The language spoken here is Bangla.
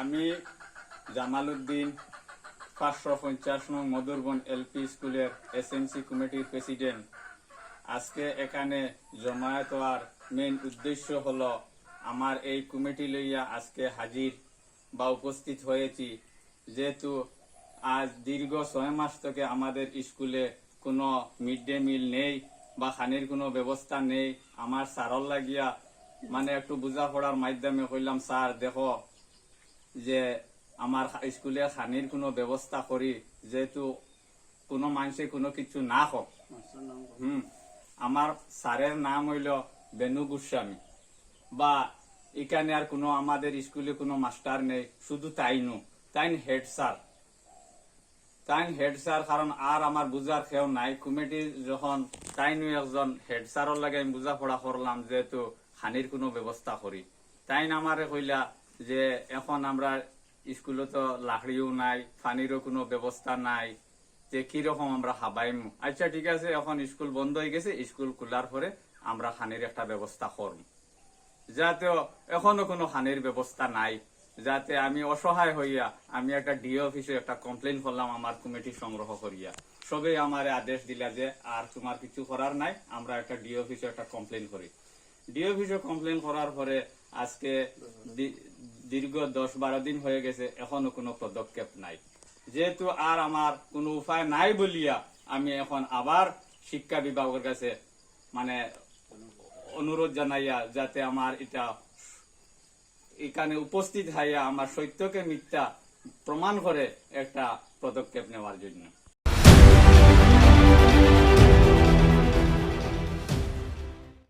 আমি জামাল উদ্দিন পাঁচশো পঞ্চাশ নং মধুরবন এলপি স্কুলের এসএমসি কমিটির প্রেসিডেন্ট। আজকে এখানে জমায়েত হওয়ার মেইন উদ্দেশ্য হলো আমার এই কমিটি লইয়া আজকে হাজির বা উপস্থিত হয়েছি। যেহেতু আজ দীর্ঘ ছয় মাস থেকে আমাদের স্কুলে কোনো মিড ডে মিল নেই বা খানির কোনো ব্যবস্থা নেই। আমার সারল লাগিয়া মানে একটু বোঝাপড়ার মাধ্যমে কইলাম, স্যার, দেখো যে আমার স্কুলে খানির কোনো ব্যবস্থা করি যেহেতু কোনো মানুষে কোনো কিছু না হোক হুম। আমার স্যারের নাম হইল বেনু গোস্বামী। বা এখানে আর কোনো আমাদের স্কুলে কোনো মাস্টার নেই, শুধু তাই নু তাই হেড স্যার তাই হেড স্যার কারণ আর আমার বুঝার কেউ নাই। কমিটি যখন তাই নু একজন হেড স্যারের লাগে আমি বুঝাপড়া করলাম যেহেতু হানির কোনো ব্যবস্থা করি তাই আমারে কইলা যে এখন আমরা স্কুলে তো লাকড়িও নাই, পানিরও কোনো ব্যবস্থা নাই, যে কীরকম আমরা হাবাইম। আচ্ছা ঠিক আছে, এখন স্কুল বন্ধ হয়ে গেছে, স্কুল খোলার পরে আমরা খানির একটা ব্যবস্থা করব যাতে এখনও কোনো হানির ব্যবস্থা নাই, যাতে আমি অসহায় হইয়া, আমি একটা ডিও অফিসে একটা কমপ্লেন করলাম আমার কমিটি সংগ্রহ করিয়া। সবে আমার আদেশ দিলা যে আর তোমার কিছু করার নাই, আমরা একটা ডিও অফিসে একটা কমপ্লেন করি। ডিও অফিসে কমপ্লেন করার পরে আজকে দীর্ঘ দশ বারো দিন হয়ে গেছে, এখনও কোনো পদক্ষেপ নাই। যেহেতু আর আমার কোনো উপায় নাই বলিয়া আমি এখন আবার শিক্ষা বিভাগের কাছে মানে অনুরোধ জানাইয়া যাতে আমার এটা এখানে উপস্থিত হইয়া আমার সত্যকে মিথ্যা প্রমাণ করে একটা পদক্ষেপ নেওয়ার জন্য।